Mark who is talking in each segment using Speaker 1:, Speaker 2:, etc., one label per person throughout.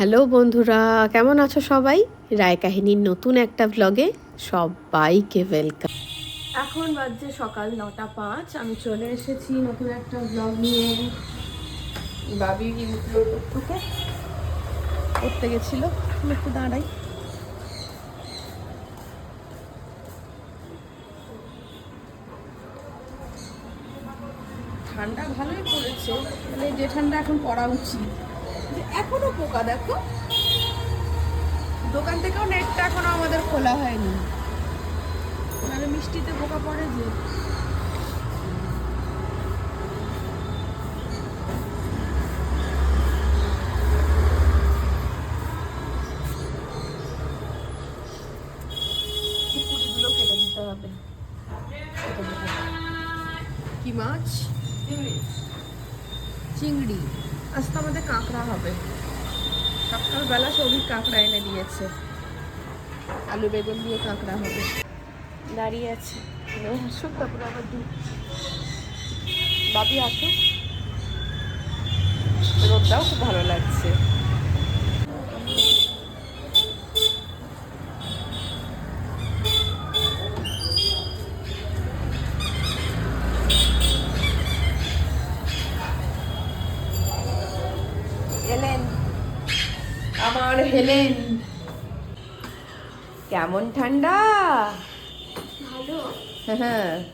Speaker 1: Hello বন্ধুরা, কেমন আছো সবাই? রায় কাহিনীর নতুন একটা ব্লগে সবাইকে ওয়েলকাম এখন বাজছে সকাল নটা পাঁচ, আমি চলে এসেছি নতুন একটা ব্লগ নিয়ে। বাবি করতে। গেছিল একটু দাঁড়াই। ঠান্ডা ভালোই পড়েছে মানে যে ঠান্ডা এখন পড়া উচিত। এখনও পোকা, দেখো। দোকান থেকেও নেটটা এখনও আমাদের খোলা হয়নি। নাহলে মিষ্টিতে পোকা পড়ে যে। কি মাছ? চিংড়ি। আজ তো আমাদের কাঁকড়া হবে। সকালবেলা সবই কাঁকড়া এনে দিয়েছে। আলু, বেগুন দিয়ে কাঁকড়া হবে। দাঁড়িয়ে আছে। আসুক, তারপরে আবার দিই বাবি, আসুক। রোদটাও খুব ভালো লাগছে। আমার কেমন ঠান্ডা? হ্যাঁ।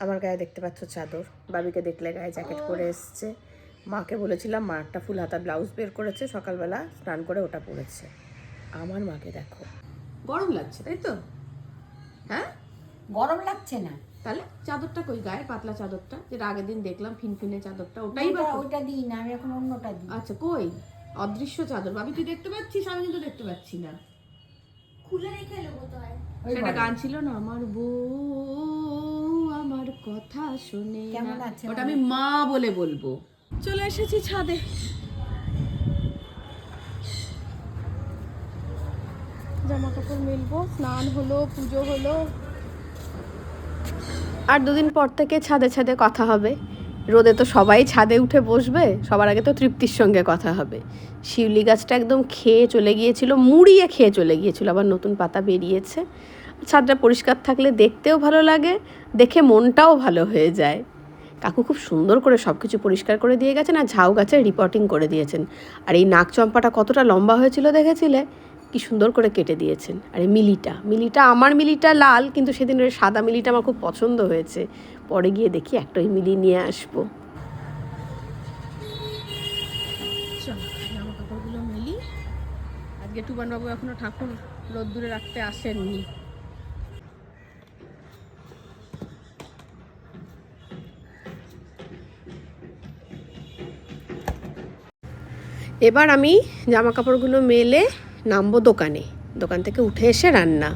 Speaker 1: আমার গায়ে দেখতে পাচ্ছ চাদর। বাবিকে দেখলে গায়ে জ্যাকেট পরে এসছে। মাকে বলেছিলাম মা একটা ফুল হাতা ব্লাউজ বের করেছে সকালবেলা স্নান করে ওটা পরেছে। আমার মাকে দেখো। গরম লাগছে তাই তো? হ্যাঁ?
Speaker 2: গরম লাগছে না।
Speaker 1: তাহলে চাদরটা কই? গায়ে পাতলা চাদরটা? যেটা আগের দিন দেখলাম ফিনফিনে চাদরটা ওটাই বা
Speaker 2: ওটা- দিই না আমি এখন অন্যটা দিই।
Speaker 1: আচ্ছা কই? অদৃশ্য চাদর। ভাবি তুই দেখতে পাচ্ছিস? আমি কিন্তু দেখতে পাচ্ছি না।
Speaker 2: ওই
Speaker 1: সেটা গান ছিল না? আমার বউ আমার কথা শুনে
Speaker 2: কেমন আছে
Speaker 1: ওটা আমি মা বলে বলব। চলে এসেছি ছাদে। জামা কাপড় মেলবো স্নান হলো পুজো হলো। আর দুদিন পর থেকে ছাদে ছাদে কথা হবে। রোদে তো সবাই ছাদে উঠে বসবে, সবার আগে তো তৃপ্তির সঙ্গে কথা হবে। শিউলি গাছটা একদম খেয়ে চলে গিয়েছিল, মুড়িয়ে খেয়ে চলে গিয়েছিল, আবার নতুন পাতা বেরিয়েছে। ছাদটা পরিষ্কার থাকলে দেখতেও ভালো লাগে, দেখে মনটাও ভালো হয়ে যায়। কাকু খুব সুন্দর করে সব কিছু পরিষ্কার করে দিয়ে গেছেন আর ঝাউ গাছের রিপোর্টিং করে দিয়েছেন। আর এই নাক চম্পাটা কতটা লম্বা হয়েছিল দেখেছিলে? কি সুন্দর করে কেটে দিয়েছেন। আর এই মিলিটা মিলিটা আমার মিলিটা লাল, কিন্তু সেদিন সাদা মিলিটা আমার খুব পছন্দ হয়েছে। পরে গিয়ে দেখি একটা ওই মিলি নিয়ে আসব। আজকে টুবানবাবু এখনও ঠাকুর রোদ্দুরে রাখতে আসেননি। এবার আমি জামা কাপড়গুলো মেলে নামবো দোকানে। দোকান থেকে উঠে এসে রান্না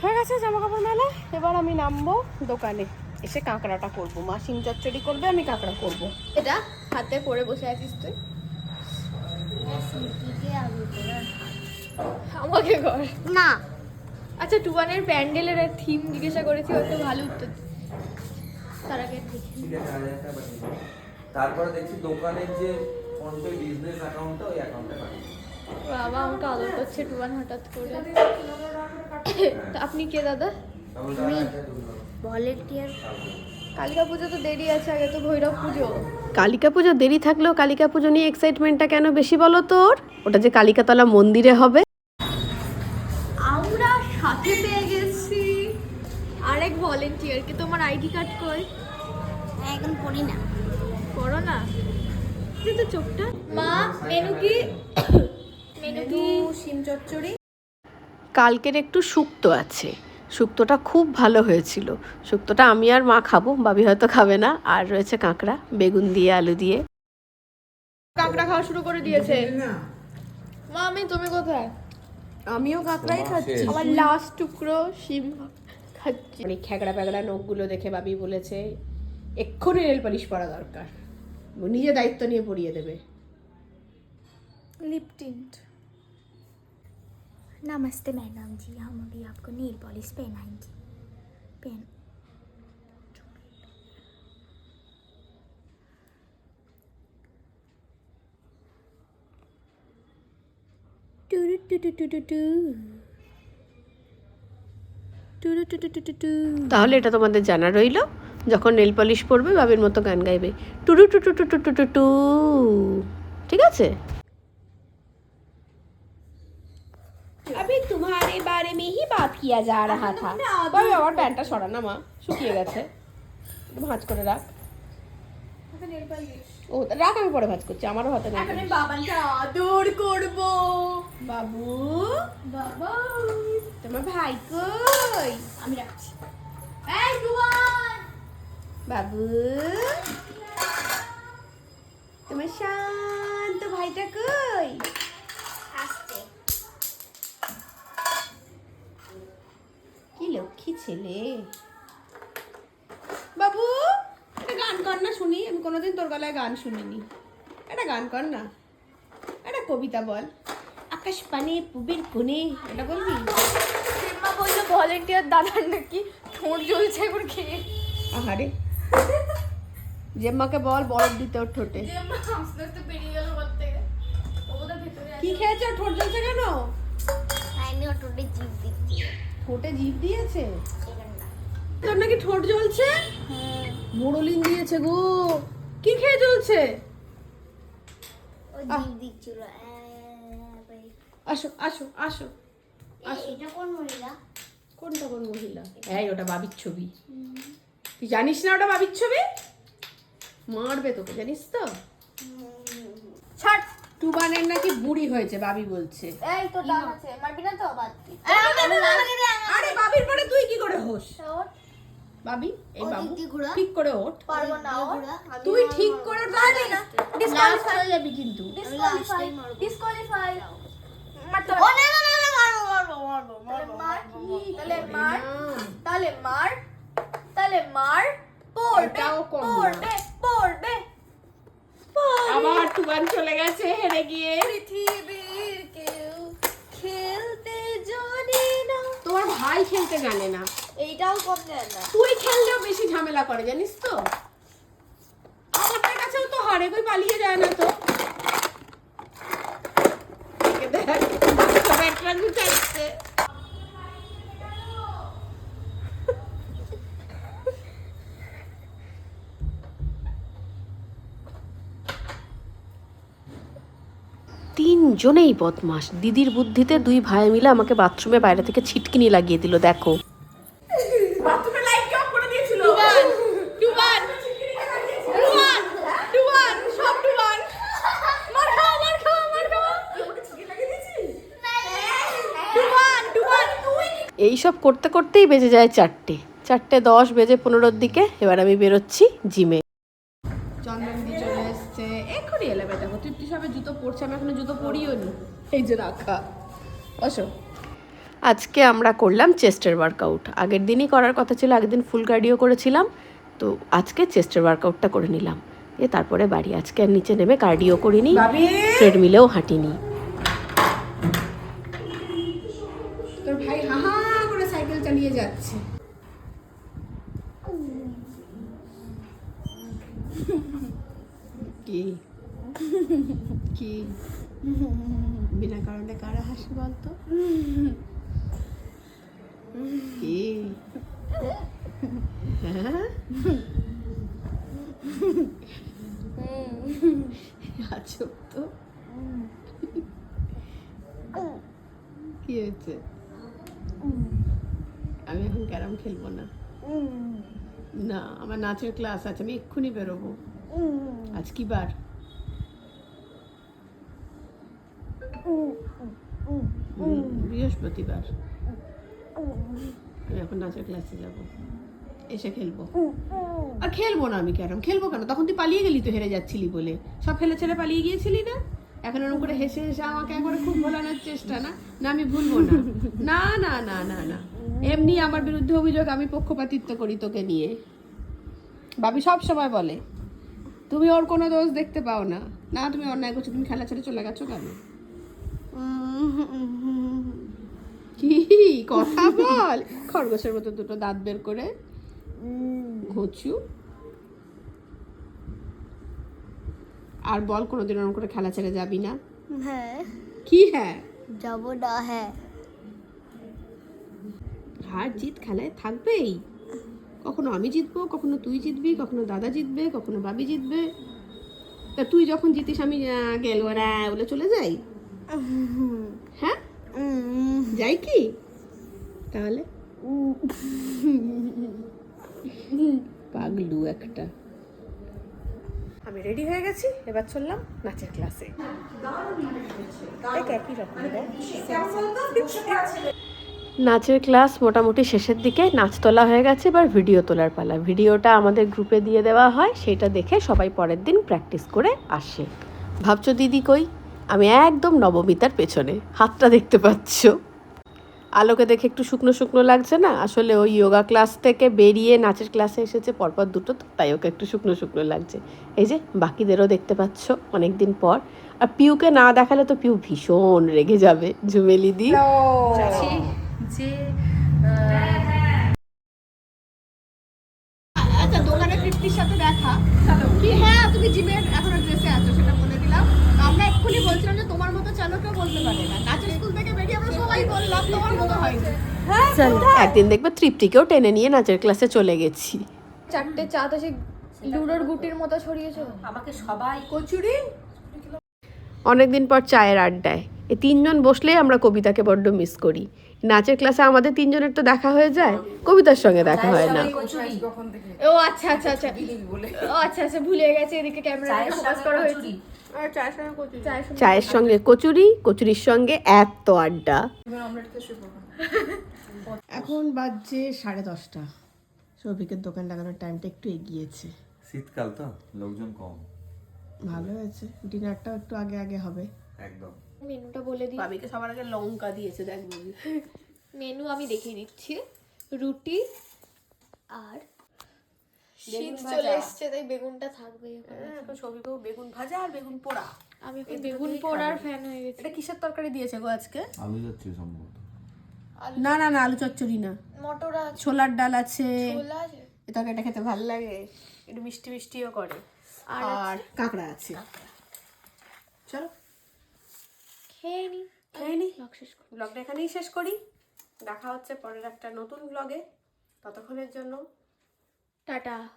Speaker 1: হয়ে গেছে জামা কাপড় মেলা এবার আমি নামবো দোকানে। এসে কাঁকড়াটা করব। মা শিম চচ্চড়ি করবে আমি কাঁকড়া করব। এটা হাতে করে বসে আছিস তুই? আমাকে কর।
Speaker 3: না।
Speaker 1: আচ্ছা টুবানের প্যান্ডেলের থিম জিজ্ঞাসা করেছি ও তো ভালো উত্তর তার আগে।
Speaker 4: তারপরে দেখছি দোকানের যে ফোনপে বিজনেস অ্যাকাউন্টটা ওই অ্যাকাউন্টে পাঠিয়ে
Speaker 3: বাবা আমাকে আদর করছে টুবান হঠাৎ করে। তা আপনি কে দাদা? ভলেন্টিয়ার। কালিকা পুজো তো দেরি আছে আগে তো ভৈরব পুজো।
Speaker 1: কালিকা পুজো দেরি থাকলেও কালিকা পুজো নিয়ে এক্সাইটমেন্টটা কেন বেশি বলো তোর ওটা যে কালিকাতলা মন্দিরে হবে।
Speaker 3: আমরা সাথে পেয়ে গেছি আরেক ভলেন্টিয়ারকে। তোমার আইডি কার্ড কই?
Speaker 2: এখন পড়ি না।
Speaker 3: করো না? এই তো চোখটা। মা মেনু কি? মেনু কি?
Speaker 2: শিম চচ্চড়ি
Speaker 1: কালকের একটু সুক্ত আছে। শুক্তোটা খুব ভালো হয়েছিল। শুক্তোটা আমি আর মা খাব বাবি হয়তো খাবে না। আর রয়েছে কাঁকড়া বেগুন দিয়ে আলু দিয়ে। কাঁকড়া খাওয়া শুরু করে দিয়েছে।
Speaker 3: মা আমি তুমি কোথায়?
Speaker 1: আমিও কাঁকড়াই খাচ্ছি।
Speaker 3: আমার লাস্ট টুকরো শিম খাচ্ছি।
Speaker 1: মানে খ্যাকড়া প্যাকড়া নখগুলো দেখে বাবি বলেছে এক্ষুনি রেল পালিশ পরা দরকার। নিজে দায়িত্ব নিয়ে পড়িয়ে দেবে।
Speaker 3: লিপটিন্ট नमस्ते मैडम जी हम अभी आपको नील पॉलिश पहनाएंगे
Speaker 2: পেন
Speaker 1: টুরু টু টু টু টু টু। টুরু টু টু টু টু টু। তাহলে এটা তোমাদের জানা রইলো যখন নেল পলিশ পরবে বাবির মতো গান গাইবে টুরু টু টু টু টু টু টু টু ঠিক আছে तुम्हारे बारे में ही बात किया जा रहा था বাবি আমার প্যান্টটা সরা না মা শুকিয়ে গেছে একটু ভাঁজ করে রাখ ও রাখ আমি পরে ভাঁজ করছি আমারও হাতে নেই
Speaker 3: এখন আমি বাবাকে আদর করব
Speaker 1: বাবু
Speaker 3: বাবা
Speaker 1: তোমার ভাই কই
Speaker 3: আমি রাখছি এই জুয়ান
Speaker 1: বাবু তোমার শান্ত ভাইটা কই ছেলে। বাবু একটা গান কর না শুনি। আমি কোনোদিন তোর গলায় গান শুনিনি। একটা গান কর না। একটা কবিতা বল। আকাশ পানে পুবের কোণে এটা বলবি?
Speaker 3: মা বলল ভলেন্টিয়ার দাদার নাকি ঠোঁট জ্বলছে একবার খেয়ে।
Speaker 1: আহারে। জেম্মাকে বল বরফ দিতে ওর ঠোঁটে।
Speaker 3: আস্তে আস্তে বেরিয়ে গেল আছে।
Speaker 1: কি খেয়েছে? ঠোঁট জ্বলছে কেন?
Speaker 2: জিভ দিচ্ছি।
Speaker 1: ঠোঁটে জিভ দিয়েছে? তোর নাকি ঠোঁট জ্বলছে? মোড়লিন দিয়েছে গো। কি খেয়ে জ্বলছে?
Speaker 2: ও জিভ দিচ্ছিল।
Speaker 1: আসো আসো আসো
Speaker 2: এটা কোন মহিলা?
Speaker 1: কোনটা কোন মহিলা? এই ওটা বাবির ছবি। তুই জানিস না ওটা বাবির ছবি? মারবে তোকে জানিস তো?
Speaker 3: ছাড়
Speaker 1: টুবানের নাকি বুড়ি হয়েছে বাবি বলছে।
Speaker 3: এই তো দাম আছে মারবি না তো? বাদ দি।
Speaker 1: আরে বাবির পরে তুই কি করে হোস? বাবি এই বাবু। ঠিক করে ওঠ।
Speaker 3: পারব না
Speaker 1: তুই ঠিক করে পারবি না।
Speaker 3: Disqualify.
Speaker 1: হয়ে যাবি কিন্তু।
Speaker 3: ডিসকোয়ালিফাই ডিসকোয়ালিফাই
Speaker 2: ও না না। না না, মারবো মারবো মারবো
Speaker 3: তাহলে
Speaker 2: মারবো
Speaker 3: মার তাহলে। মার। তাহলে মার। তাহলে মার। পড়বে। পড়বে পড়বে।
Speaker 1: আবার টুবান চলে গেছে হেরে গিয়ে
Speaker 3: পৃথিবীর কেউ খেলতে জানে না
Speaker 1: তোমার ভাই খেলতে জানে না
Speaker 3: এইটাও কম জানে না
Speaker 1: তুই খেললেও বেশি ঝামেলা করে জানিস তো আমাদের কাছেও তো হারে কই পালিয়ে যায় না তো দেখ, ব্যাটরা গুটাচ্ছে। তিনজনেই বদমাস দিদির বুদ্ধিতে দুই ভাই মিলে আমাকে বাথরুমে বাইরে থেকে ছিটকিনি লাগিয়ে দিল দেখো। বাথরুমে লাইট অফ করে দিয়েছিল। টুবান টুবান টুবান টুবান সব টুবান মার খাও মার খাও মার খাও। টুবান টুবান এই সব করতে করতেই বেজে যায় চারটে। চারটে দশ বেজে পনেরোর দিকে এবার আমি বেরোচ্ছি জিমে। এই যে রাখা। বসো। আজকে আমরা করলাম চেস্টের ওয়ার্কআউট আগের দিনই করার কথা ছিল আগের দিন ফুল কার্ডিও করেছিলাম। তো আজকে চেস্টের ওয়ার্কআউটটা করে নিলাম। এ তারপরে বাড়ি। আজকে আর নিচে নেমে কার্ডিও করিনি ট্রেডমিলেও হাঁটিনি। তোর ভাই হা হা করে সাইকেল চালিয়ে যাচ্ছে। কি? কি? বিনা কারণে কারা হাসি বলতো? কি? হ্যাঁ? আজব তো। কি হয়েছে? আমি এখন ক্যারাম খেলব না। না আমার নাচের ক্লাস আছে আমি এক্ষুনি বেরোবো। আজ কি বার? বৃহস্পতিবার। আমি এখন নাচের ক্লাসে যাব। এসে খেলব। আর খেলব না আমি ক্যারাম খেলব কেন? তখন তুই পালিয়ে গেলি তো, হেরে যাচ্ছিলি বলে। সব ফেলে ছেড়ে পালিয়ে গিয়েছিলি না? এখন ওরকম করে হেসে হেসে আমাকে একবারে খুব ভোলানোর চেষ্টা না? না, আমি ভুলবো না। না না না না না। এমনি আমার বিরুদ্ধে অভিযোগ আমি পক্ষপাতিত্ব করি তোকে নিয়ে। বাবি সব সময় বলে, তুমি ওর কোনো দোষ দেখতে পাও না। না, তুমি অন্যায় করছ, তুমি খেলা ছেড়ে চলে গেছো কেন? কি? কি কথা বল। খরগোশের মতো দুটো দাঁত বের করে ঘুচু। আর বল কোনোদিন ওরকম করে খেলা ছেড়ে যাবি না?
Speaker 2: হ্যাঁ।
Speaker 1: কি হ্যাঁ?
Speaker 2: যাব না হ্যাঁ।
Speaker 1: হার জিত খেলায় থাকবেই। কখনো আমি জিতবো কখনো তুই জিতবি কখনো দাদা জিতবে কখনো বাবি জিতবে। তা তুই যখন জিতিস আমি গেল না বলে চলে যাই? হ্যাঁ? যাই কি? তাহলে? পাগলু একটা। আমি রেডি হয়ে গেছি এবার চললাম নাচের ক্লাসে একই রকম নাচের ক্লাস মোটামুটি শেষের দিকে নাচ তোলা হয়ে গেছে এবার ভিডিও তোলার পালা। ভিডিওটা আমাদের গ্রুপে দিয়ে দেওয়া হয় সেটা দেখে সবাই পরের দিন প্র্যাকটিস করে আসে। ভাবছ দিদি কই? আমি একদম নবমিতার পেছনে। হাতটা দেখতে পাচ্ছ। আলোকে দেখে একটু শুকনো শুকনো লাগছে না? আসলে ওই যোগা ক্লাস থেকে বেরিয়ে নাচের ক্লাসে এসেছে পরপর দুটো তো তাই ওকে একটু শুকনো শুকনো লাগছে। এই যে বাকিদেরও দেখতে পাচ্ছ অনেক দিন পর। আর পিউকে না দেখালে তো পিউ ভীষণ রেগে যাবে। ঝুমেলি দি
Speaker 3: যে
Speaker 1: আচ্ছা দোকানে তৃপ্তির সাথে দেখা কি হ্যাঁ তুমি জিমের এখনও ড্রেসে আছো সেটা বলে দিলাম আমরা এক্ষুনি বলছিলাম যে তোমার মতো চলো কেউ বলতে পারে না নাচের স্কুল থেকে বেরিয়ে আমরা সবাই বললাম তোমার মতো হয়নি একদিন দেখবে তৃপ্তিকেও টেনে নিয়ে নাচের ক্লাসে চলে গেছি।
Speaker 3: চারটে চা তো সেই লুডোর গুটির মতো ছড়িয়েছো।
Speaker 5: আমাকে সবাই
Speaker 1: কচুরি। অনেকদিন পর চায়ের আড্ডায়। এই তিনজন বসলেই আমরা কবিতাকে বড্ড মিস করি। নাচের ক্লাসে আমাদের তিনজনের তো দেখা হয়ে যায় কবিতার সঙ্গে দেখা হয় না।
Speaker 3: ও আচ্ছা আচ্ছা আচ্ছা। ও আচ্ছা আচ্ছা ভুলে গেছে এদিকে ক্যামেরা
Speaker 5: চায়ের
Speaker 3: ফোকাস করা হয়েছে। আর চায়ের সঙ্গে কচুরি। চায়ের সঙ্গে
Speaker 1: চায়ের সঙ্গে কচুরি কচুরির সঙ্গে এত আড্ডা। এখন বাজছে সাড়ে দশটা। সৌভিকের দোকান লাগানোর টাইমটা একটু এগিয়েছে।
Speaker 4: শীতকাল তো লোকজন কম।
Speaker 1: ভালো হয়েছে। ডিনারটাও একটু আগে আগে হবে।
Speaker 4: একদম।
Speaker 3: মেনুটা বলে দিই।
Speaker 1: বাবিকে সবার আগে লঙ্কা দিয়েছে দেখ বলি।
Speaker 3: মেনু আমি দেখিয়ে দিচ্ছি রুটি আর শীত চলে এসছে তাই বেগুনটা থাকবে
Speaker 1: এখন। সৌভিকেও বেগুন ভাজা আর বেগুন পোড়া।
Speaker 3: আমি বেগুন পোড়ার ফ্যান হয়ে গেছি।
Speaker 1: এটা কিসের তরকারি দিয়েছে গো আজকে?
Speaker 4: আলু যাচ্ছি সম্ভবত।
Speaker 1: না না না আলু চচ্চড়ি না।
Speaker 3: মটর আছে।
Speaker 1: ছোলার ডাল আছে।
Speaker 3: ছোলা আছে।
Speaker 1: এ তরকারিটা খেতে ভালো লাগে। একটু মিষ্টি মিষ্টিও করে। আর কাঁকড়া আছে। চলো।
Speaker 3: খেয়ে নি।
Speaker 1: খেয়ে নি?
Speaker 3: শেষ
Speaker 1: ব্লগটা এখানেই শেষ করি। দেখা হচ্ছে পরের একটা নতুন ব্লগে। ততক্ষণের জন্য
Speaker 3: টাটা।